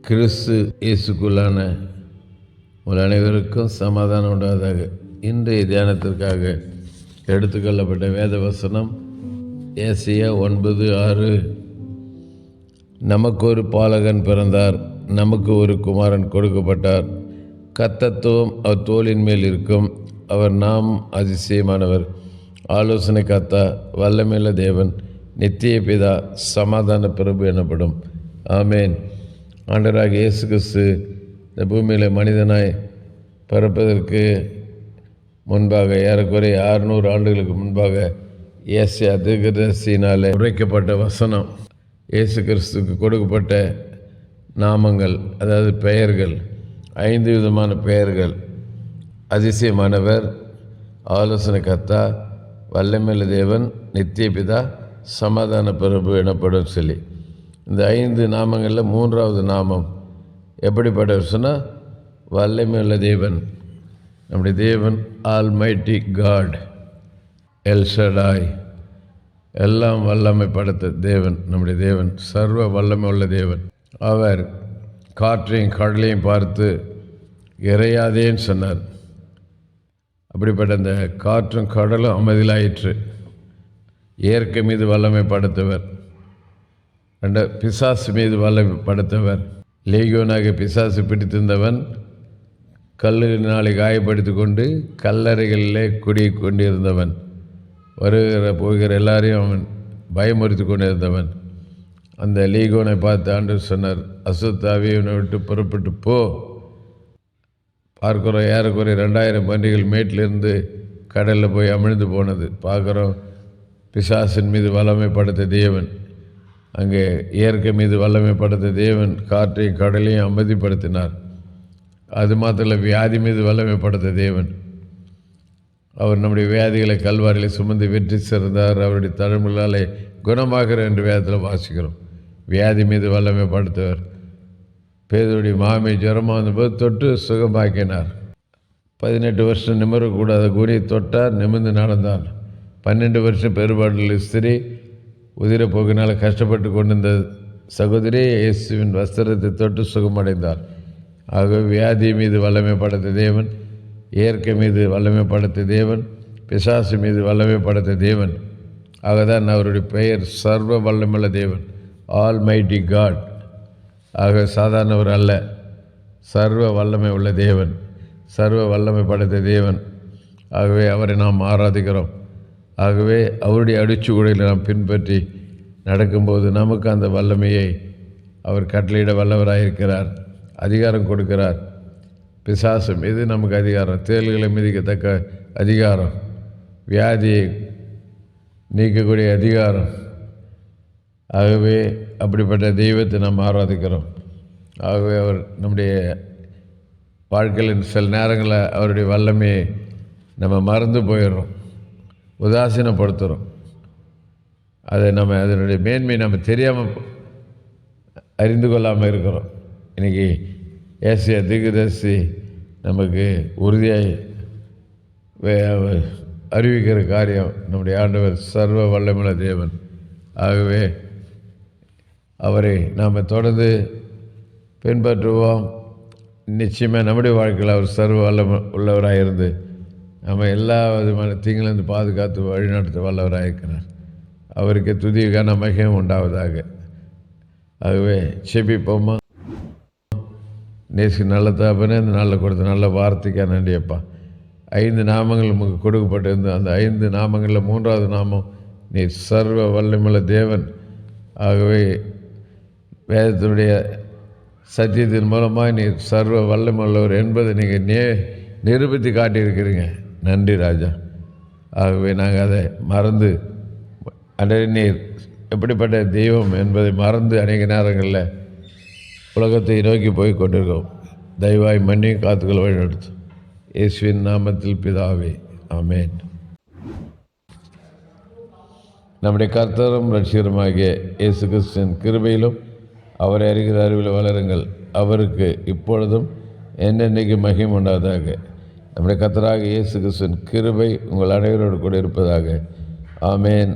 கிறிஸ்து இயேசுக்குள்ளான உங்கள் அனைவருக்கும் சமாதானம் உண்டாவதாக இன்றைய தியானத்திற்காக எடுத்துக்கொள்ளப்பட்ட வேத வசனம் ஏசியா ஒன்பது ஆறு. நமக்கு ஒரு பாலகன் பிறந்தார் நமக்கு ஒரு குமாரன் கொடுக்கப்பட்டார். கத்தத்துவம் அவர் தோளின் மேல் இருக்கும் அவர் நாம் அதிசயமானவர். ஆலோசனை கத்தா வல்லமேல தேவன் நித்திய பிதா சமாதான பிரபு எனப்படும். ஆமேன். ஆண்டராக இயேசு கிறிஸ்து இந்த பூமியில் மனிதனாய் பிறப்பதற்கு முன்பாக ஏறக்குறைய அறுநூறு ஆண்டுகளுக்கு முன்பாக ஏசியா அதிகதர்சியினால் உரைக்கப்பட்ட வசனம். இயேசு கிறிஸ்துக்கு கொடுக்கப்பட்ட நாமங்கள் அதாவது பெயர்கள் ஐந்து விதமான பெயர்கள். அதிசயமானவர் ஆலோசனை கத்தா வல்லமையுள்ள தேவன் நித்திய பிதா சமாதான பிரபு எனப்படும் சொல்லி. இந்த ஐந்து நாமங்களில் மூன்றாவது நாமம் எப்படிப்பட்ட சொன்னால் வல்லமையுள்ள தேவன். நம்முடைய தேவன் ஆல்மைட்டி காட் எல்சடாய் எல்லாம் வல்லமை படைத்த தேவன் நம்முடைய தேவன் சர்வ வல்லமை உள்ள தேவன். அவர் காற்றையும் கடலையும் பார்த்து இறையாதேன்னு சொன்னார். அப்படிப்பட்ட அந்த காற்றும் கடலும் அமைதியிலாயிற்று. இயற்கை மீது வல்லமை படைத்தவர். ரெண்ட பிசாசு மீது வல்லமை படுத்தவர் லேகியோனாக பிசாசு பிடித்திருந்தவன் கல்லினாலே காயப்படுத்தி கொண்டு கல்லறைகளிலே குடி கொண்டிருந்தவன். வருகிற போகிற எல்லாரையும் அவன் பயமுறுத்தி கொண்டிருந்தவன். அந்த லீகோனை பார்த்து ஆண்டு சொன்னார் அசுத்தாவி இவனை விட்டு புறப்பட்டு போ. பார்க்குறோம் ஏறக்குறைய ரெண்டாயிரம் பன்றிகள் மேட்டிலிருந்து கடலில் போய் அமிழ்ந்து போனது. பார்க்குறோம் பிசாசின் மீது வளமை படுத்த தேவன். அங்கே இயற்கை மீது வல்லமை படுத்த தேவன் காற்றையும் கடலையும் அமைதிப்படுத்தினார். அது மாத்திரம் வியாதி மீது வல்லமை படுத்த தேவன். அவர் நம்முடைய வியாதிகளை கல்வாரியில் சுமந்து வெற்றி சிறந்தார். அவருடைய தழும்புகளாலே குணமாகிறார் என்று வேதத்தில் வாசிக்கிறோம். வியாதி மீது வல்லமை படுத்தவர் பேதருடைய மாமி ஜுரமாக வந்தபோது தொட்டு சுகமாக்கினார். பதினெட்டு வருஷம் நிமிரக்கூடாத கூறி தொட்டார் நிமிர்ந்து நடந்தார். பன்னெண்டு வருஷம் பெருபாடுள்ள ஸ்திரீ உதிரப்போக்கினால் கஷ்டப்பட்டு கொண்டிருந்த சகோதரி இயேசுவின் வஸ்திரத்தை தொட்டு சுகமடைந்தார். ஆகவே வியாதி மீது வல்லமை படைத்த தேவன் இயற்கை மீது வல்லமை படைத்த தேவன் பிசாசு மீது வல்லமை படைத்த தேவன். ஆகதான் அவருடைய பெயர் சர்வ வல்லமுள்ள தேவன் ஆல் மைட்டி காட் ஆக சாதாரணவர் அல்ல சர்வ வல்லமை உள்ள தேவன் சர்வ வல்லமை படைத்த தேவன். ஆகவே அவரை நாம் ஆராதிக்கிறோம். ஆகவே அவருடைய அடிச்சுக்கூடையில் நாம் பின்பற்றி நடக்கும்போது நமக்கு அந்த வல்லமையை அவர் கட்டளையிட வல்லவராயிருக்கிறார் அதிகாரம் கொடுக்கிறார். பிசாசு இது நமக்கு அதிகாரம் தேல்களை மிதிக்கத்தக்க அதிகாரம் வியாதியை நீக்கக்கூடிய அதிகாரம். ஆகவே அப்படிப்பட்ட தெய்வத்தை நாம் ஆராதிக்கிறோம். ஆகவே அவர் நம்முடைய வாழ்க்கையில் சில நேரங்களில் அவருடைய வல்லமையை நம்ம மறந்து போயிடுறோம். உதாசீனப்படுத்துகிறோம் அதை நம்ம அதனுடைய மேன்மை நம்ம தெரியாமல் அறிந்து கொள்ளாமல் இருக்கிறோம். இன்றைக்கி ஏசிய திகுதர்சி நமக்கு உறுதியாக அறிவிக்கிற காரியம் நம்முடைய ஆண்டவர் சர்வ வல்லமுள்ள தேவன். ஆகவே அவரை நாம் தொடர்ந்து பின்பற்றுவோம். நிச்சயமாக நம்முடைய வாழ்க்கையில் அவர் சர்வ வல்லம உள்ளவராக இருந்து நம்ம எல்லா விதமான தீங்கிலிருந்து பாதுகாத்து வழிநடத்த வல்லவராக இருக்கிறார். அவருக்கு துதிக்கான மகியம் உண்டாவதாக. ஆகவே செபிப்போமா? நேசி நல்ல தாப்பனே இந்த நாளில் கொடுத்த நல்ல வார்த்தைக்காக நன்றியப்பா. ஐந்து நாமங்கள் நமக்கு கொடுக்கப்பட்டிருந்த அந்த ஐந்து நாமங்களில் மூன்றாவது நாமம் நீ சர்வ வல்லமுள்ள தேவன். ஆகவே வேதத்தினுடைய சத்தியத்தின் மூலமாக நீ சர்வ வல்லமுள்ளவர் என்பதை நீங்கள் நே நிரூபித்து காட்டியிருக்கிறீங்க. நன்றி ராஜா. ஆகவே நாங்கள் அதை மறந்து அடைய நீர் எப்படிப்பட்ட தெய்வம் என்பதை மறந்து அநேக நேரங்களில் உலகத்தை நோக்கி போய் கொண்டிருக்கோம் தயவாய் மண்ணி காத்துக்கள் வழிநடத்து. இயேசுவின் நாமத்தில் பிதாவே ஆமேன். நம்முடைய கர்த்தரும் ரட்சிகரமாகிய இயேசு கிறிஸ்தின் கிருபையிலும் அவரை அறிகிற அறிவில் வளருங்கள். அவருக்கு இப்பொழுதும் என்னென்னைக்கு மகிம் உண்டாதாக நம்முடைய கத்தராக இயேசு கிறிஸ்துவின் கிருபை உங்கள் அனைவரோடு கூட இருப்பதாக. ஆமேன்.